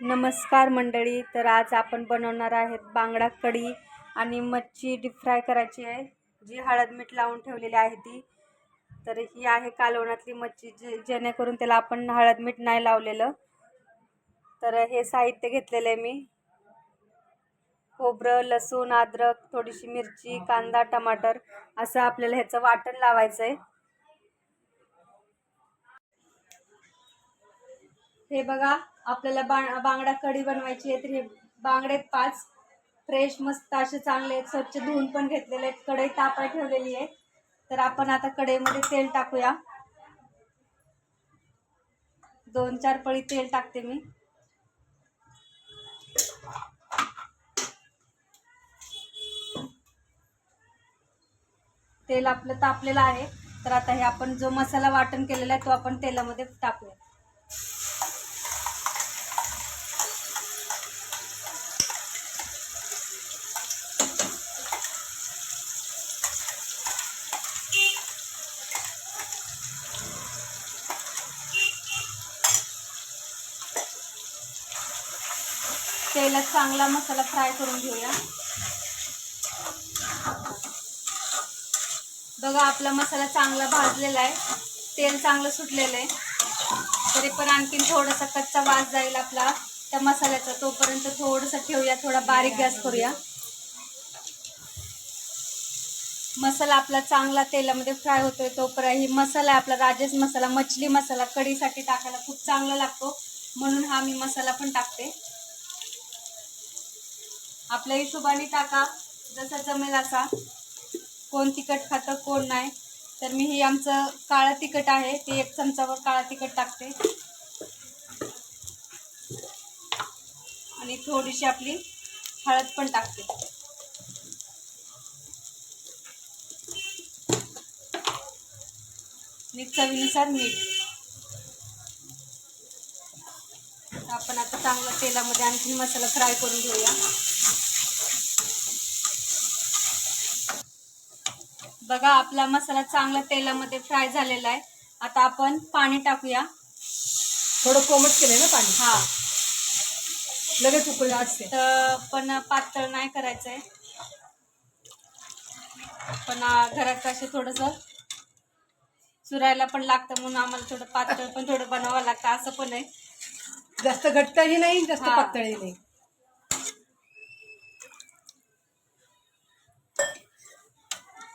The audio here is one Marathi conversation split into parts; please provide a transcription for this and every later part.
नमस्कार मंडळी तर आज आपण बनवणार आहेत बांगडा कढी आणि मच्छी डीप फ्राय करायची आहे. जी हळद मीठ लावून ठेवलेली आहे ती. तर ही आहे कालवणातली मच्छी जे जेणेकरून त्याला आपण हळद मीठ नाही लावलेलं. तर हे साहित्य घेतलेलं आहे मी. खोबरं लसूण अद्रक थोडीशी मिरची कांदा टमाटर असं आपल्याला ह्याचं वाटण लावायचं आहे. हे बघा आपल्याला बा बांगडा कढी बनवायची आहे तर हे बांगडे पाच. फ्रेश मस्त असे चांगले आहेत. स्वच्छ धुवून पण घेतलेले आहेत. कढई तापा ठेवलेली आहे. तर आपण आता कढईमध्ये तेल टाकूया. दोन चार पळी तेल टाकते मी. तेल आपलं तापलेलं आहे. तर आता हे आपण जो मसाला वाटण केलेला आहे तो आपण तेलामध्ये टाकूया. तेलात चांगला मसाला फ्राय करून घेऊया. बघा आपला मसाला चांगला भाजलेला आहे. तेल चांगलं सुटलेलं आहे. तरी पण आणखीन थोडासा कच्चा वास जाईल आपला. त्या मसाल्याचा तोपर्यंत थोडंसं ठेवूया थोडा बारीक गॅस करूया. मसाला आपला चांगला तेलामध्ये फ्राय होतोय तोपर्यंत ही मसाला आहे आपला राजेश मसाला मछली मसाला कढीसाठी टाकायला खूप चांगला लागतो. म्हणून हा मी मसाला पण टाकते. आपल्या हिशोबाने टाका. जसा जमेल असा. कोण तिखट खातं कोण नाही. तर मी हे आमचं काळं तिखट आहे. ते एक चमचावर काळं तिखट टाकते. आणि थोडीशी आपली हळद पण टाकते. आणि चवीनुसार मीठ. आपण आता चांगलं तेलामध्ये आणखी मसाला फ्राय करून घेऊया. बघा आपला मसाला चांगला तेलामध्ये फ्राय झालेला आहे. आता आपण पाणी टाकूया. थोडं कोमट केलंय ना पाणी? हा. लगेच उकळी असते तर पण पातळ नाही करायचंय. पण घरात असे थोडस चुरायला पण लागतं म्हणून आम्हाला थोडं पातळ पण थोडं बनवावं लागतं असं पण आहे. जास्त घट्टही नाही जास्त हा. पातळही नाही.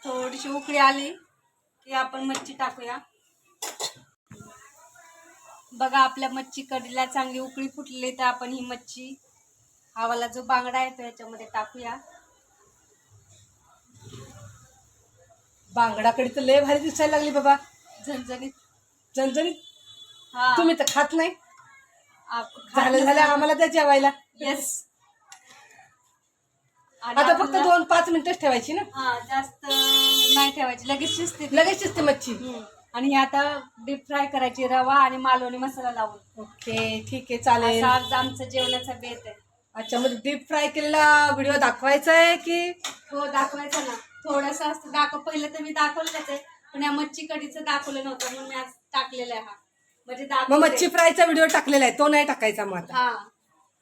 थोडीशी उकळी आली की आपण मच्छी टाकूया. बघा आपल्या मच्छी कढीला चांगली उकळी फुटली तर आपण ही मच्छी हावाला जो बांगडा आहे तो याच्यामध्ये टाकूया. बांगडाकडे तर लय भारी दिसायला लागली बाबा. झणझणीत? हा. तुम्ही तर खात नाही. झालं झालं आम्हाला त्या जेवायला. येस आता फक्त दोन पाच मिनिटच ठेवायची ना? हा जास्त नाही ठेवायची. लगेच शिजते. लगेच शिजते मच्छी. आणि हे आता डीप फ्राय करायची रवा आणि मालवणी मसाला लावून. ओके. ठीक आहे चालेल. आज आमचं जेवणाचा बेत आहे. अच्छा मग डीप फ्राय केलेला व्हिडिओ दाखवायचा आहे की? हो दाखवायचं ना. थोडंसं असं दाखव. पहिलं तर मी दाखवलेलंच आहे पण या मच्छी कढीचं दाखवलं नव्हतं म्हणून मी आज टाकलेलं आहे हा. म्हणजे मग दाखवते. मच्छी फ्रायचा व्हिडिओ टाकलेला आहे तो नाही टाकायचा मग आता. हा.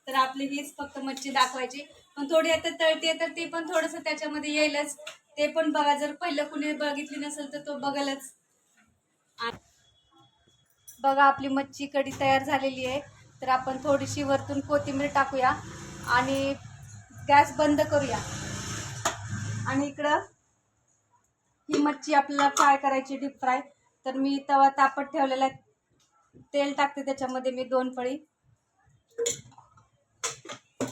तर आपली हीच फक्त मच्छी दाखवायची. पण थोडी आता तळते तर ती पण थोडस त्याच्यामध्ये येईलच. ते पण बघा जर पहिलं कुणी बघितली नसेल तर तो बघेलच. आ- बघा आपली मच्छी कढी तयार झालेली आहे. तर आपण थोडीशी वरतून कोथिंबीर टाकूया आणि गॅस बंद करूया. आणि इकडं ही मच्छी आपल्याला फ्राय करायची डीप फ्राय. तर मी तवा तापत ठेवलेला आहे. तेल टाकते त्याच्यामध्ये मी दोन पळी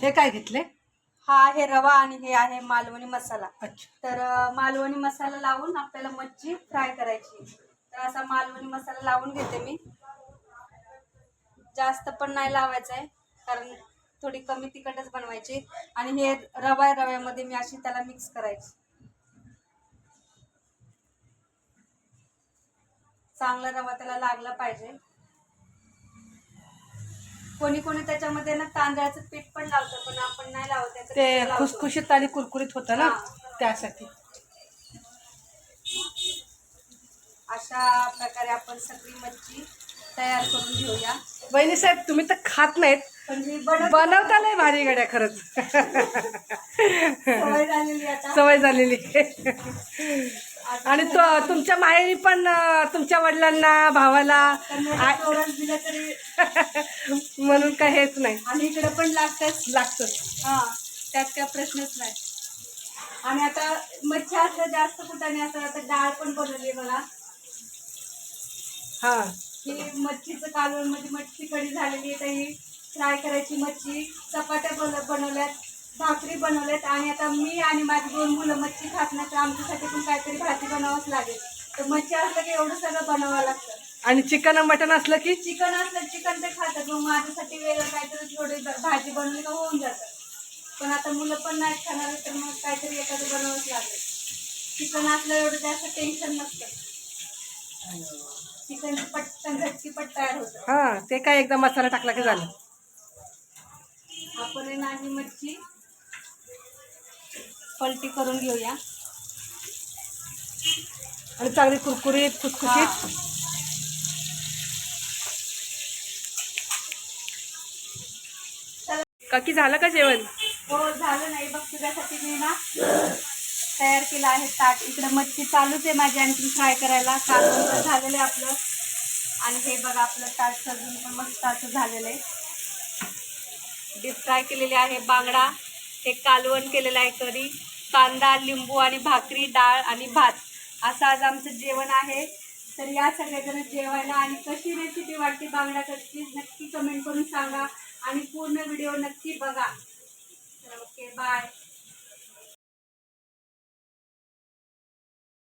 हे काय घेतले? हा आहे रवा आणि हे आहे मालवणी मसाला. अच्छा. तर मालवणी मसाला लावून आपल्याला मच्छी फ्राय करायची. तर असा मालवणी मसाला लावून घेते मी. जास्त पण नाही लावायचा आहे कारण थोडी कमी तिखटच बनवायची. आणि हे रवा आहे रव्यामध्ये मी अशी त्याला मिक्स करायची. चांगला रवा त्याला लागला पाहिजे. कोणी कोणी त्याच्यामध्ये ना तांदळाचं पीठ पण लावतं पण आपण नाही लावत त्याचं ते पीठ लावतो. खुसखुशीत आणि कुरकुरीत होतं ना? हा. त्यासाठी. अशा प्रकारे आपण सगळी मच्छी तयार करून घेऊया. वहिनी साहेब तुम्ही तर खात नाहीत. पण मी बनव बनवता लय भारी गड्या खरंच. सवय झालेली आता. सवय झालेली. आणि तो तुमच्या माहेरी पण तुमच्या वडिलांना भावाला म्हणून काय हेच नाही. आणि इकडे पण लागतच. लागतं हा त्यात काय प्रश्नच नाही. आणि आता मच्छी असलं जास्त कुठाने असं आता डाळ पण बनवली बघा. हा. ही मच्छीचं कालवण म्हणजे मच्छी कढी झालेली आहे तर ही फ्राय करायची मच्छी चपात्या बन बनवल्यात. भाकरी बनवल्यात आणि आता मी आणि माझी दोन मुलं मच्छी खात नाही तर आमच्यासाठी पण काहीतरी भाजी बनावंच लागेल. तर मच्छी असलं की एवढं सगळं बनवावं लागतं. आणि चिकन मटन असलं की? चिकन असलं चिकन ते खातात. मग माझ्यासाठी वेगळं काहीतरी थोडी भाजी बनवली का होऊन जातं. पण आता मुलं पण नाही खाणार तर मग काहीतरी एखादं बनवावंच लागेल. चिकन असलं एवढं जास्त टेन्शन नसतं. चिकन पटकन झटकीपट तयार होतं. हा ते काय एकदा मसाला टाकला की झालं. आपण ही मच्छी. पलटी करून घेऊया. आणि चांगली कुरकुरीत खुसखुशीत. काकी झालं का जेवण? हो झालं नाही. बघ तुझ्यासाठी मी ना तयार केलं आहे ताट. इकडे मच्छी चालूच आहे माझी आणखी फ्राय करायला. कालवण झालेलं आहे आपलं. आणि हे बघा आपलं ताट सजून पण मस्त असं झालेलं आहे. डीप फ्राय केलेले आहे बांगडा. हे कालवण केलेलं आहे करी. कांदा लिंबू आणि भाकरी डाळ आणि भात. असं आज आमचं जेवण आहे. तर या सगळ्याजण जेवायला आणि कशी रेसिपी वाटते बांगडा कशी नक्की कमेंट करून सांगा आणि पूर्ण व्हिडिओ नक्की बघा. Okay bye